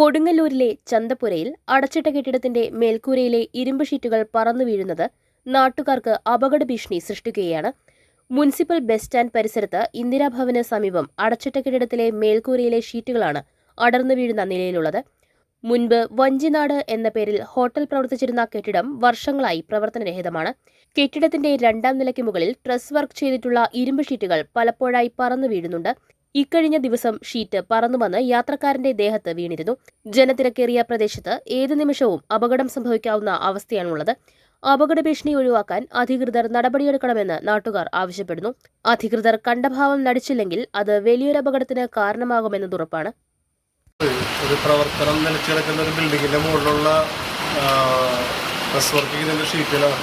കൊടുങ്ങല്ലൂരിലെ ചന്തപ്പുരയിൽ അടച്ചിട്ട കെട്ടിടത്തിന്റെ മേൽക്കൂരയിലെ ഇരുമ്പ് ഷീറ്റുകൾ പറന്നു വീഴുന്നത് നാട്ടുകാർക്ക് അപകട ഭീഷണി സൃഷ്ടിക്കുകയാണ്. മുനിസിപ്പൽ ബസ് സ്റ്റാൻഡ് പരിസരത്ത് ഇന്ദിരാഭവന് സമീപം അടച്ചിട്ട കെട്ടിടത്തിലെ മേൽക്കൂരയിലെ ഷീറ്റുകളാണ് അടർന്നു വീഴുന്ന നിലയിലുള്ളത്. മുൻപ് വഞ്ചിനാട് എന്ന പേരിൽ ഹോട്ടൽ പ്രവർത്തിച്ചിരുന്ന കെട്ടിടം വർഷങ്ങളായി പ്രവർത്തനരഹിതമാണ്. കെട്ടിടത്തിന്റെ രണ്ടാം നിലയ്ക്ക് മുകളിൽ ട്രസ് വർക്ക് ചെയ്തിട്ടുള്ള ഇരുമ്പ് ഷീറ്റുകൾ പലപ്പോഴായി പറന്നു വീഴുന്നുണ്ട്. ഇക്കഴിഞ്ഞ ദിവസം ഷീറ്റ് പറന്നുവന്ന് യാത്രക്കാരന്റെ ദേഹത്ത് വീണിരുന്നു. ജനത്തിരക്കേറിയ പ്രദേശത്ത് ഏതു നിമിഷവും അപകടം സംഭവിക്കാവുന്ന അവസ്ഥയാണുള്ളത്. അപകട ഭീഷണി ഒഴിവാക്കാൻ അധികൃതർ നടപടിയെടുക്കണമെന്ന് നാട്ടുകാർ ആവശ്യപ്പെടുന്നു. അധികൃതർ കണ്ടഭാവം നടിച്ചില്ലെങ്കിൽ അത് വലിയൊരു അപകടത്തിന് കാരണമാകുമെന്നത് ഉറപ്പാണ്. ഒരു പ്രവർത്തനം നിലച്ചു കിടക്കുന്ന ഒരു ബിൽഡിങ്ങിന്റെ മുകളിലുള്ള ഷീറ്റിലാണ്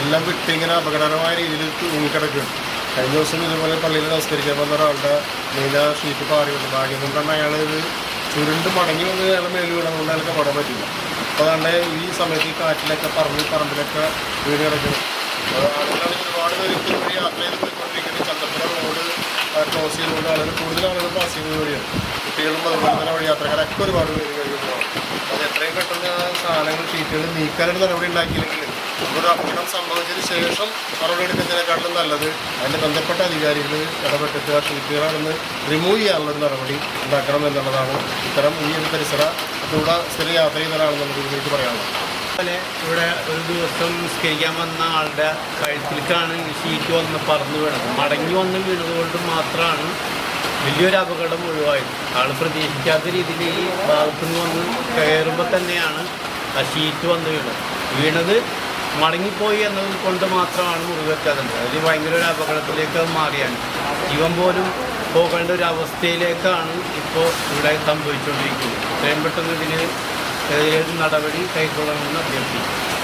എല്ലാം വിട്ടിങ്ങനെ അപകടകരമായ രീതിയിൽ തൂങ്ങിക്കിടക്കുകയാണ്. കഴിഞ്ഞ ദിവസം ഇതുപോലെ പള്ളിയിൽ നമസ്കരിക്കാൻ വന്ന ഒരാളുടെ നീല ഷീറ്റ് പാറി വിട്ടു ഭാഗ്യം കൊണ്ടാണ് അയാൾ ഇത് ചുരുണ്ട് മടങ്ങി വന്ന് അയാളെ മേലിൽ വിടാൻ കൊണ്ട് അയാൾക്ക് പെടാൻ പറ്റില്ല. അപ്പോൾ അതുകൊണ്ട് ഈ സമയത്ത് ഈ കാറ്റിലൊക്കെ പറമ്പിൽ പറമ്പിലൊക്കെ വീട് ആളുകളാണെങ്കിൽ ഒരുപാട് പേര് യാത്ര ചെയ്ത് പോയിക്കൊണ്ടിരിക്കുന്നത് ചന്തപ്പുര റോഡ് ക്രോസ് ചെയ്തുകൊണ്ട് ആളുകൾ കൂടുതൽ ആളുകൾ പാസ് ചെയ്ത് വഴിയാണ് കുട്ടികളും അതുപോലെ തന്നെ വഴി യാത്രക്കാരൊക്കെ ഒരുപാട് പേര് കഴിയുന്നതാണ് അത് എത്രയും പെട്ടെന്ന് സാധനങ്ങൾ ഷീറ്റുകൾ നീക്കാനൊരു നടപടി ഉണ്ടാക്കിയില്ലെങ്കിൽ അപകടം സംഭവിച്ചതിന് ശേഷം മറുപടി എടുക്കുന്നതിനെക്കാട്ടിലും നല്ലത് അതിന്റെ ബന്ധപ്പെട്ട അധികാരികൾ ഇടപെട്ടിട്ട് ആ ഷീറ്റുകളാണെന്ന് റിമൂവ് ചെയ്യാനുള്ളൊരു നടപടി ഉണ്ടാക്കണം എന്നുള്ളതാണ് ഇത്തരം ഈ ഒരു പരിസരത്തൂടെ സ്ഥിരം യാത്ര ചെയ്യുന്നതാണെന്നുള്ള രീതിയിലേക്ക് പറയാനുള്ളത്. അതുപോലെ ഇവിടെ ഒരു ദിവസം നിസ്കരിക്കാൻ വന്ന ആളുടെ കഴുത്തിലേക്കാണ് ഷീറ്റ് വന്ന് പറന്ന് വീണത്. മടങ്ങി വന്ന് വീണതുകൊണ്ട് മാത്രമാണ് വലിയൊരു അപകടം ഒഴിവായത്. ആൾ പ്രതീക്ഷിക്കാത്ത രീതിയിൽ ഈ ഭാഗത്തു നിന്ന് വന്ന് കയറുമ്പോൾ തന്നെയാണ് ആ ഷീറ്റ് വന്ന് വീണത്. വീണത് മടങ്ങിപ്പോയി എന്നത് കൊണ്ട് മാത്രമാണ് മുറിവെക്കാതുണ്ട് അതിൽ ഭയങ്കര ഒരു അപകടത്തിലേക്ക് മാറിയാണ്. ജീവൻ പോലും പോകേണ്ട ഒരു അവസ്ഥയിലേക്കാണ് ഇപ്പോൾ ഇവിടെ സംഭവിച്ചുകൊണ്ടിരിക്കുന്നത്. എത്രയും പെട്ടെന്ന് ഇതിന് നടപടി കൈക്കൊള്ളണമെന്ന് അഭ്യർത്ഥിക്കുന്നു.